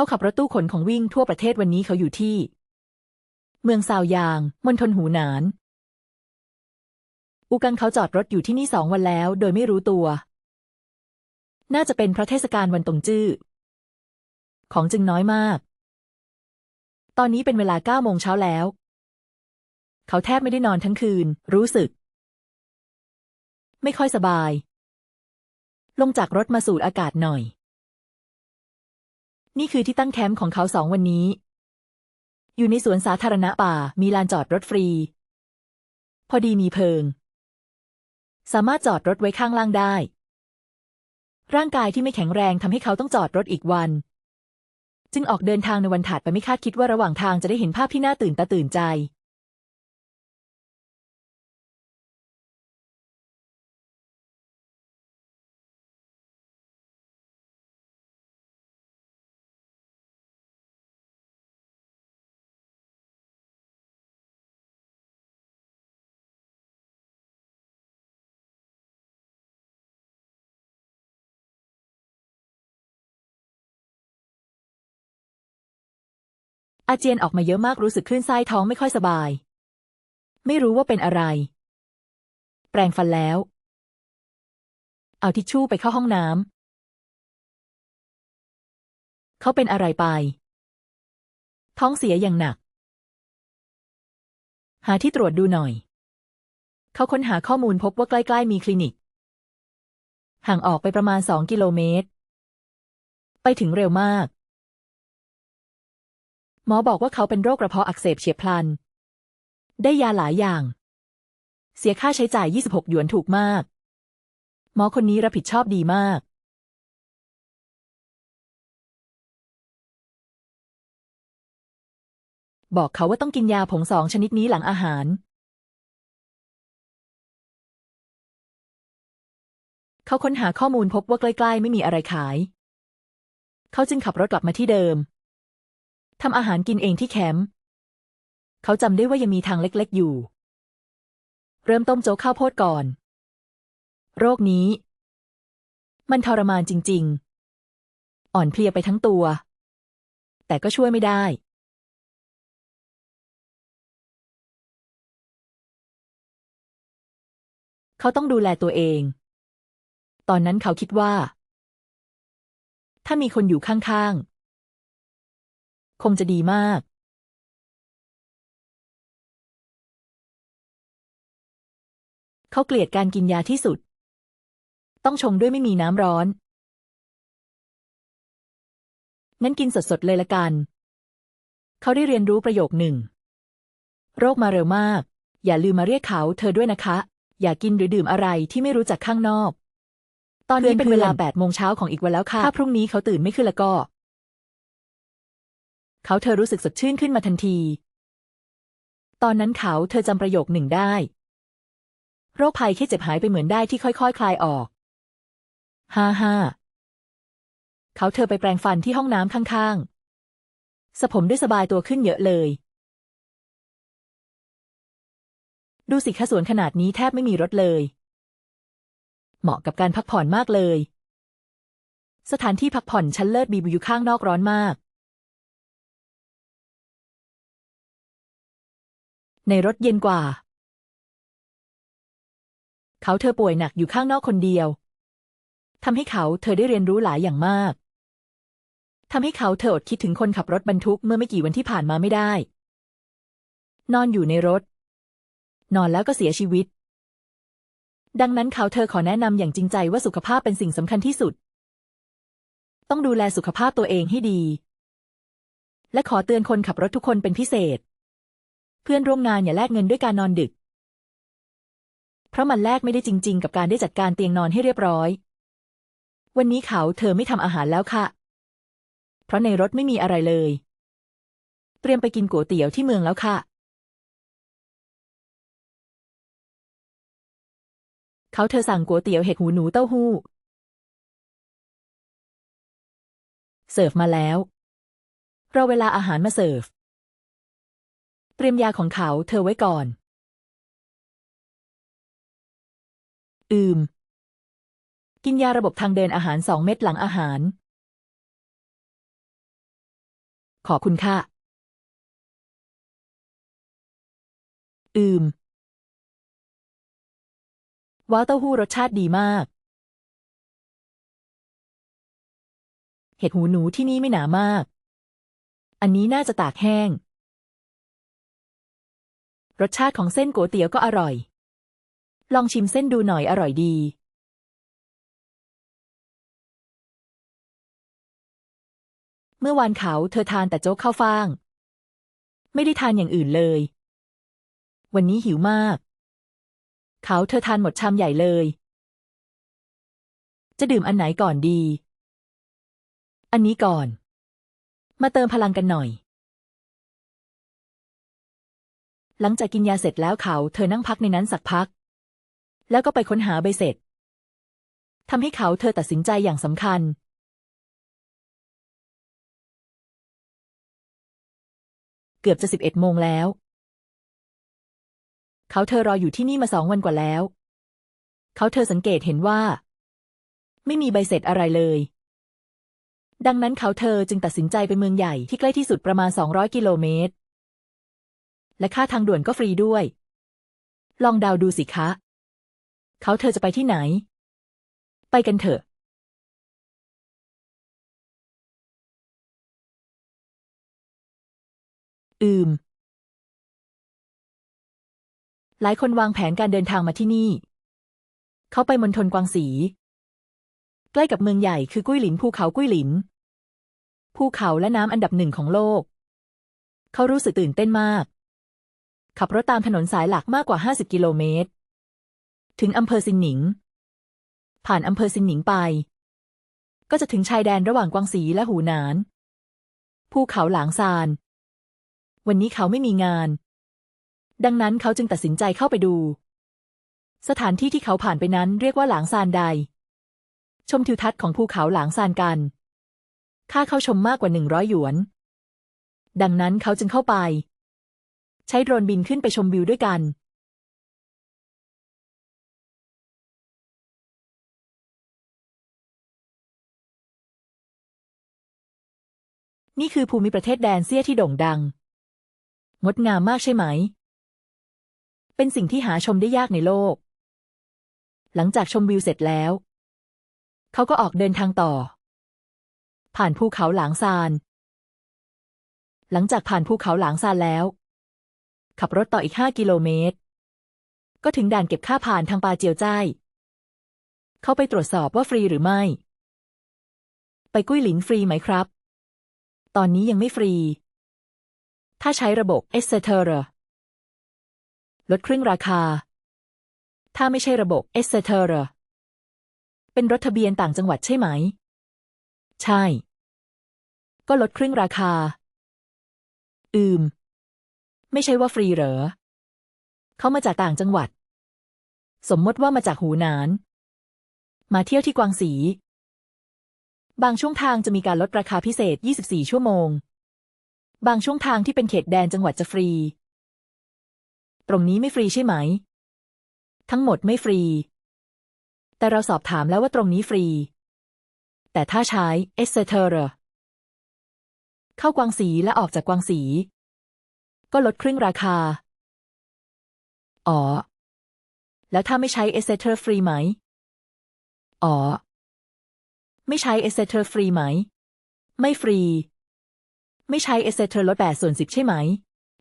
เขาขับรถตู้ขนของวิ่งทั่วประเทศวันนี้เขาอยู่ที่ เมืองซาวยาง มณฑลหูหนาน อูกังเขาจอดรถอยู่ที่นี่สองวันแล้ว โดยไม่รู้ตัว น่าจะเป็นเพราะเทศกาลวันตงจื้อ ของจึงน้อยมาก ตอนนี้เป็นเวลาเก้าโมงเช้าแล้ว เขาแทบไม่ได้นอนทั้งคืน รู้สึก ไม่ค่อยสบาย ลงจากรถมาสูดอากาศหน่อย นี่คือที่ตั้งแคมป์ของเขาสองวันนี้ อยู่ในสวนสาธารณะป่า มีลานจอดรถฟรี พอดีมีเพิง สามารถจอดรถไว้ข้างล่างได้ ร่างกายที่ไม่แข็งแรงทำให้เขาต้องจอดรถอีกวัน จึงออกเดินทางในวันถัดไปไม่คาดคิดว่าระหว่างทางจะได้เห็นภาพที่น่าตื่นตาตื่นใจ อาเจียนออกมาเยอะมากรู้สึกคลื่นไส้ท้องไม่ค่อยสบาย ไม่รู้ว่าเป็นอะไร แปรงฟันแล้ว เอาทิชชู่ไปเข้าห้องน้ำเขาเป็นอะไรไป ท้องเสียอย่างหนัก หาที่ตรวจดูหน่อย เขาค้นหาข้อมูลพบว่าใกล้ ๆ มีคลินิก ห่างออกไปประมาณสองกิโลเมตร ไปถึงเร็วมาก หมอบอกว่าเขาเป็นโรคกระเพาะอักเสบเฉียบพลัน ได้ยาหลายอย่าง เสียค่าใช้จ่าย 26 หยวนถูกมาก หมอคนนี้รับผิดชอบดีมาก บอกเขาว่าต้องกินยาผงสองชนิดนี้หลังอาหาร เขาค้นหาข้อมูลพบว่าใกล้ ๆ ไม่มีอะไรขาย เขาจึงขับรถกลับมาที่เดิม ทำอาหารกินเองที่แคมป์เขาจำได้ว่ายังมีทางเล็กๆอยู่ เริ่มต้มโจ๊กข้าวโพดก่อน โรคนี้ มันทรมานจริง ๆ อ่อนเพลียไปทั้งตัว แต่ก็ช่วยไม่ได้ เขาต้องดูแลตัวเอง ตอนนั้นเขาคิดว่า ถ้ามีคนอยู่ข้างๆ คงจะดีมากเขาเกลียดการกินยาที่สุด ต้องชงด้วยไม่มีน้ำร้อน งั้นกินสดๆเลยละกัน เขาได้เรียนรู้ประโยคหนึ่ง โรคมาเร็วมาก อย่าลืมมาเรียกเขาเธอด้วยนะคะ อย่ากินหรือดื่มอะไรที่ไม่รู้จักข้างนอก ตอนนี้เป็นเวลาแปดโมงเช้าของอีกวันแล้วค่ะ ถ้าพรุ่งนี้เขาตื่นไม่ขึ้นแล้วก็ เขาเธอรู้สึกสดชื่นขึ้นมาทันที ตอนนั้นเขาเธอจำประโยคหนึ่งได้ โรคภัยแค่เจ็บหายไปเหมือนได้ที่ค่อยๆคคลายออก ฮ่าฮ่าเขาเธอไปแปรงฟันที่ห้องน้ำข้างๆสระผมได้สบายตัวขึ้นเยอะเลย ดูสิคะสวนขนาดนี้แทบไม่มีรถเลย เหมาะกับการพักผ่อนมากเลย สถานที่พักผ่อนชั้นเลิศบีบอยู่ข้างนอกร้อนมาก ในรถเย็นกว่า เขาเธอป่วยหนักอยู่ข้างนอกคนเดียวทำให้เขาเธอได้เรียนรู้หลายอย่างมากทำให้เขาเธออดคิดถึงคนขับรถบรรทุกเมื่อไม่กี่วันที่ผ่านมาไม่ได้ นอนอยู่ในรถ นอนแล้วก็เสียชีวิต ดังนั้นเขาเธอขอแนะนำอย่างจริงใจว่าสุขภาพเป็นสิ่งสำคัญที่สุด ต้องดูแลสุขภาพตัวเองให้ดี และขอเตือนคนขับรถทุกคนเป็นพิเศษ เพื่อนร่วมงานอย่าแลกเงินด้วยการนอนดึก เพราะมันแลกไม่ได้จริง ๆ กับการได้จัดการเตียงนอนให้เรียบร้อย วันนี้เขาเธอไม่ทำอาหารแล้วค่ะ เพราะในรถไม่มีอะไรเลย เตรียมไปกินก๋วยเตี๋ยวที่เมืองแล้วค่ะ เขาเธอสั่งก๋วยเตี๋ยวเห็ดหูหนูเต้าหู้ เสิร์ฟมาแล้ว รอเวลาอาหารมาเสิร์ฟ เตรียมยาของเขาเธอไว้ก่อน อืม กินยาระบบทางเดินอาหารสองเม็ดหลังอาหาร ขอบคุณค่ะ อืม ว้าวเต้าหู้รสชาติดีมาก เห็ดหูหนูที่นี่ไม่หนามาก อันนี้น่าจะตากแห้ง รสชาติของเส้นก๋วยเตี๋ยวก็อร่อย ลองชิมเส้นดูหน่อยอร่อยดี เมื่อวานเขาเธอทานแต่โจ๊กข้าวฟ่าง ไม่ได้ทานอย่างอื่นเลย วันนี้หิวมาก เขาเธอทานหมดชามใหญ่เลย จะดื่มอันไหนก่อนดี อันนี้ก่อน มาเติมพลังกันหน่อย หลังจากกินยาเสร็จแล้วเขาเธอนั่งพักในนั้นสักพัก แล้วก็ไปค้นหาใบเสร็จทำให้เขาเธอตัดสินใจอย่างสำคัญ เกือบจะสิบเอ็ดโมงแล้ว เขาเธอรออยู่ที่นี่มาสองวันกว่าแล้ว เขาเธอสังเกตเห็นว่า ไม่มีใบเสร็จอะไรเลย ดังนั้นเขาเธอจึงตัดสินใจไปเมืองใหญ่ที่ใกล้ที่สุดประมาณ 200 กิโลเมตร และค่าทางด่วนก็ฟรีด้วย ลองเดาดูสิคะ เขาเธอจะไปที่ไหน ไปกันเถอะอืม หลายคนวางแผนการเดินทางมาที่นี่ เขาไปมณฑลกวางสี ใกล้กับเมืองใหญ่คือกุ้ยหลินภูเขากุ้ยหลิน ภูเขาและน้ำอันดับหนึ่งของโลก เขารู้สึกตื่นเต้นมาก ขับรถตามถนนสายหลักมากกว่า 50 กิโลเมตร ถึงอำเภอซินหนิง ผ่านอำเภอซินหนิงไป ก็จะถึงชายแดนระหว่างกวางสีและหูหนาน ภูเขาหลางซาน วันนี้เขาไม่มีงาน ดังนั้นเขาจึงตัดสินใจเข้าไปดู สถานที่ที่เขาผ่านไปนั้นเรียกว่าหลางซานใด ชมทิวทัศน์ของภูเขาหลางซานกัน ค่าเข้าชมมากกว่าหนึ่งร้อยหยวน ดังนั้นเขาจึงเข้าไป ใช้โดรนบินขึ้นไปชมวิวด้วยกันนี่คือภูมิประเทศแดนเซียที่โด่งดัง งดงามมากใช่ไหม เป็นสิ่งที่หาชมได้ยากในโลก หลังจากชมวิวเสร็จแล้ว เขาก็ออกเดินทางต่อ ผ่านภูเขาหลางซาน หลังจากผ่านภูเขาหลางซานแล้ว ขับรถต่ออีกห้ากิโลเมตร ก็ถึงด่านเก็บค่าผ่านทางปาเจียวจ้ายเขาไปตรวจสอบว่าฟรีหรือไม่ ไปกุ้ยหลินฟรีไหมครับ ตอนนี้ยังไม่ฟรี ถ้าใช้ระบบ e x e t e r ลดครึ่งราคา ถ้าไม่ใช่ระบบ e x e t e r เป็นรถทะเบียนต่างจังหวัดใช่ไหม ใช่ ก็ลดครึ่งราคา อืม ไม่ใช่ว่าฟรีเหรอ เขามาจากต่างจังหวัด สมมติว่ามาจากหูหนาน มาเที่ยวที่กวางสี บางช่วงทางจะมีการลดราคาพิเศษ 24 ชั่วโมง บางช่วงทางที่เป็นเขตแดนจังหวัดจะฟรี ตรงนี้ไม่ฟรีใช่ไหม ทั้งหมดไม่ฟรี แต่เราสอบถามแล้วว่าตรงนี้ฟรี แต่ถ้าใช้ e x e t e r เข้ากวางสีและออกจากกวางสี ก็ลดครึ่งราคา อ๋อ แล้วถ้าไม่ใช้ e x e t e r ฟรีไหม อ๋อ ไม่ใช้ e x e t e r ฟรีไหม ไม่ฟรี ไม่ใช้ e x e t e r ลดแปดส่วนสิบใช่ไหม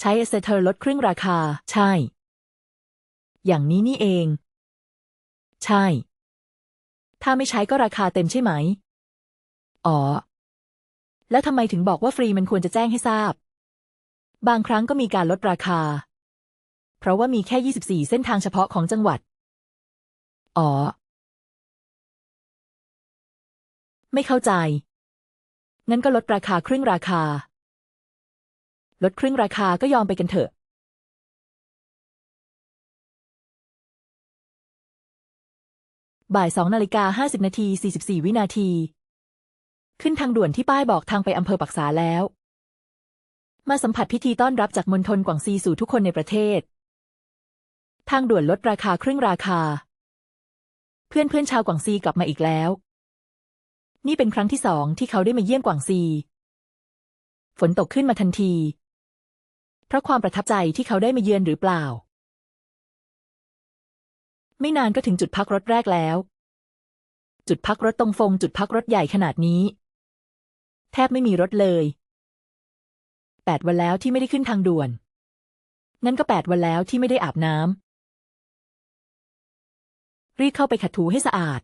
ใช้ e x e t e r ลดครึ่งราคา ใช่ อย่างนี้นี่เอง ใช่ ถ้าไม่ใช้ก็ราคาเต็มใช่ไหม อ๋อ แล้วทำไมถึงบอกว่าฟรีมันควรจะแจ้งให้ทราบ บางครั้งก็มีการลดราคา เพราะว่ามีแค่ 24 เส้นทางเฉพาะของจังหวัด อ๋อ ไม่เข้าใจ งั้นก็ลดราคาครึ่งราคา ลดครึ่งราคาก็ยอมไปกันเถอะ บ่ายสองนาฬิกาห้าสิบนาทีสี่สิบสี่วินาที ขึ้นทางด่วนที่ป้ายบอกทางไปอำเภอปักษาแล้ว มาสัมผัสพิธีต้อนรับจากมณฑลกวางซีสู่ทุกคนในประเทศ ทางด่วนลดราคาครึ่งราคา เพื่อนเพื่อนชาวกวางซีกลับมาอีกแล้ว นี่เป็นครั้งที่สองที่เขาได้มาเยี่ยมกวางซี ฝนตกขึ้นมาทันที เพราะความประทับใจที่เขาได้มาเยือนหรือเปล่า ไม่นานก็ถึงจุดพักรถแรกแล้ว จุดพักรถตรงฟงจุดพักรถใหญ่ขนาดนี้ แทบไม่มีรถเลย แปดวันแล้วที่ไม่ได้ขึ้นทางด่วน นั่นก็แปดวันแล้วที่ไม่ได้อาบน้ำ รีบเข้าไปขัดถูให้สะอาด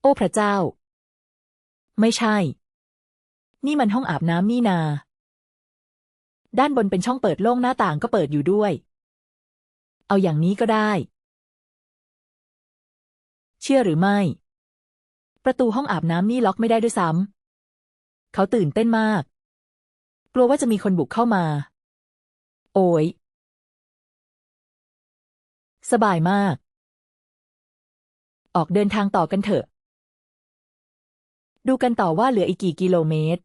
โอ้พระเจ้า ไม่ใช่ นี่มันห้องอาบน้ำนี่นา ด้านบนเป็นช่องเปิดโล่งหน้าต่างก็เปิดอยู่ด้วย เอาอย่างนี้ก็ได้ เชื่อหรือไม่ ประตูห้องอาบน้ำนี่ล็อกไม่ได้ด้วยซ้ำเขาตื่นเต้นมาก กลัวว่าจะมีคนบุกเข้ามา โอ้ย สบายมาก ออกเดินทางต่อกันเถอะ ดูกันต่อว่าเหลืออีกกี่กิโลเมตร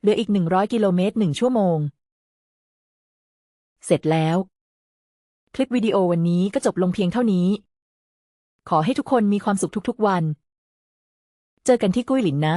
เหลืออีกหนึ่งร้อยกิโลเมตรหนึ่งชั่วโมง เสร็จแล้ว คลิปวิดีโอวันนี้ก็จบลงเพียงเท่านี้ ขอให้ทุกคนมีความสุขทุกๆวัน เจอกันที่กุ้ยหลินนะ